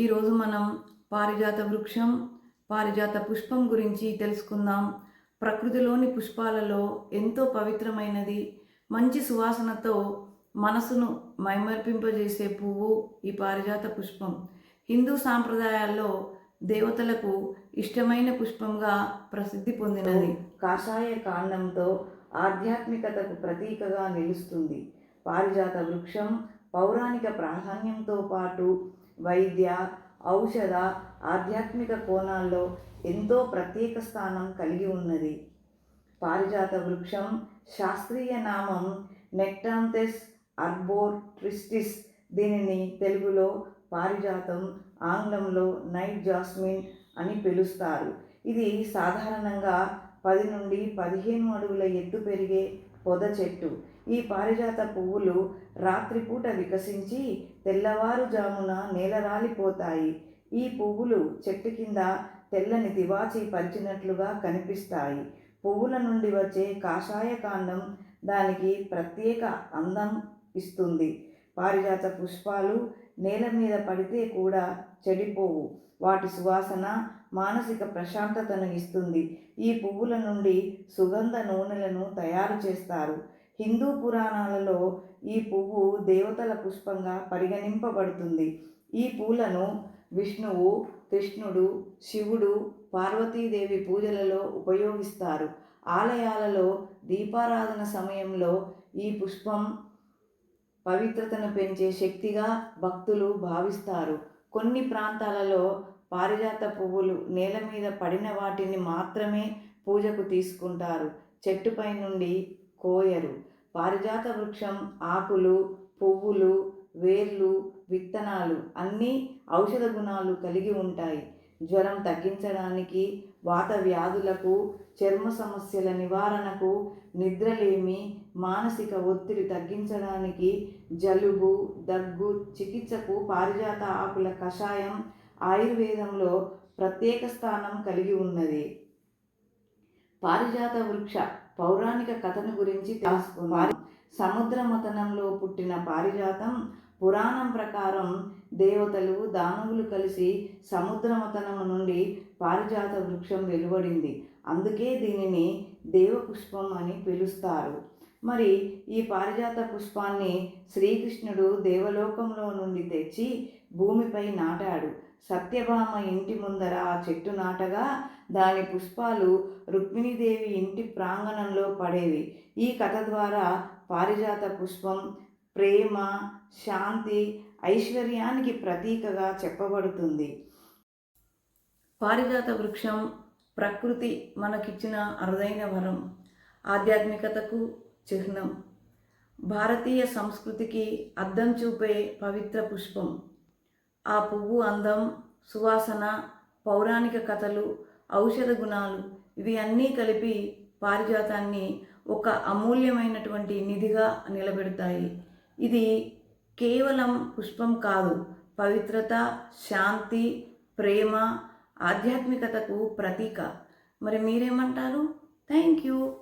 ఈరోజు మనం పారిజాత వృక్షం పారిజాత పుష్పం గురించి తెలుసుకుందాం. ప్రకృతిలోని పుష్పాలలో ఎంతో పవిత్రమైనది. మంచి సువాసనతో మనసును మైమర్పింపజేసే పువ్వు ఈ పారిజాత పుష్పం. హిందూ సాంప్రదాయాల్లో దేవతలకు ఇష్టమైన పుష్పంగా ప్రసిద్ధి పొందినది. కాషాయ కాండంతో ఆధ్యాత్మికతకు ప్రతీకగా నిలుస్తుంది. పారిజాత వృక్షం పౌరాణిక ప్రాధాన్యంతో పాటు వైద్య ఔషధ ఆధ్యాత్మిక కోణాల్లో ఎంతో ప్రత్యేక స్థానం కలిగి ఉన్నది. పారిజాత వృక్షం శాస్త్రీయ నామం నెక్టాంథెస్ అర్బోర్ ట్రిస్టిస్ దీనిని తెలుగులో పారిజాతం ఆంగ్లంలో నైట్ జాస్మిన్ అని పిలుస్తారు. ఇది సాధారణంగా పది నుండి పదిహేను అడుగుల ఎత్తు పెరిగే పొద చెట్టు. ఈ పారిజాత పువ్వులు రాత్రిపూట వికసించి తెల్లవారుజామున నేలరాలిపోతాయి. ఈ పువ్వులు చెట్టు కింద తెల్లని తివాచి పంచినట్లుగా కనిపిస్తాయి. పువ్వుల నుండి వచ్చే కాషాయ కాండం దానికి ప్రత్యేక అందం ఇస్తుంది. పారిజాత పుష్పాలు నేల మీద పడితే కూడా చెడిపోవు. వాటి సువాసన మానసిక ప్రశాంతతను ఇస్తుంది. ఈ పువ్వుల నుండి సుగంధ నూనెలను తయారు చేస్తారు. హిందూ పురాణాలలో ఈ పువ్వు దేవతల పుష్పంగా పరిగణింపబడుతుంది. ఈ పూలను విష్ణువు కృష్ణుడు శివుడు పార్వతీదేవి పూజలలో ఉపయోగిస్తారు. ఆలయాలలో దీపారాధన సమయంలో ఈ పుష్పం పవిత్రతను పెంచే శక్తిగా భక్తులు భావిస్తారు. కొన్ని ప్రాంతాలలో పారిజాత పువ్వులు నేల మీద పడిన వాటిని మాత్రమే పూజకు తీసుకుంటారు. చెట్టుపై నుండి కోయరు. పారిజాత వృక్షం ఆకులు పువ్వులు వేర్లు విత్తనాలు అన్నీ ఔషధ గుణాలు కలిగి ఉంటాయి. జ్వరం తగ్గించడానికి వాత వ్యాధులకు చర్మ సమస్యల నివారణకు నిద్రలేమి మానసిక ఒత్తిడి తగ్గించడానికి జలుబు దగ్గు చికిత్సకు పారిజాత ఆకుల కషాయం ఆయుర్వేదంలో ప్రత్యేక స్థానం కలిగి ఉన్నది. పారిజాత వృక్ష పౌరాణిక కథను గురించి తెలుసుకుందాం. సముద్ర మథనంలో పుట్టిన పారిజాతం పురాణం ప్రకారం దేవతలు దానవులు కలిసి సముద్ర మథనము నుండి పారిజాత వృక్షం వెలువడింది. అందుకే దీనిని దేవపుష్పం అని పిలుస్తారు. మరి ఈ పారిజాత పుష్పాన్ని శ్రీకృష్ణుడు దేవలోకంలో నుండి తెచ్చి భూమిపై నాటాడు. సత్యభామ ఇంటి ముందర ఆ చెట్టు నాటగా దాని పుష్పాలు రుక్మిణీదేవి ఇంటి ప్రాంగణంలో పడేవి. ఈ కథ ద్వారా పారిజాత పుష్పం ప్రేమ శాంతి ఐశ్వర్యానికి ప్రతీకగా చెప్పబడుతుంది. పారిజాత వృక్షం ప్రకృతి మనకిచ్చిన అరుదైన వరం. ఆధ్యాత్మికతకు చిహ్నం. భారతీయ సంస్కృతికి అద్దం చూపే పవిత్ర పుష్పం. ఆ పువ్వు అందం సువాసన పౌరాణిక కథలు ఔషధ గుణాలు ఇవి అన్నీ కలిపి పారిజాతాన్ని ఒక అమూల్యమైనటువంటి నిధిగా నిలబెడతాయి. ఇది కేవలం పుష్పం కాదు పవిత్రత శాంతి ప్రేమ ఆధ్యాత్మికతకు ప్రతీక. మరి మీరేమంటారు? Thank you.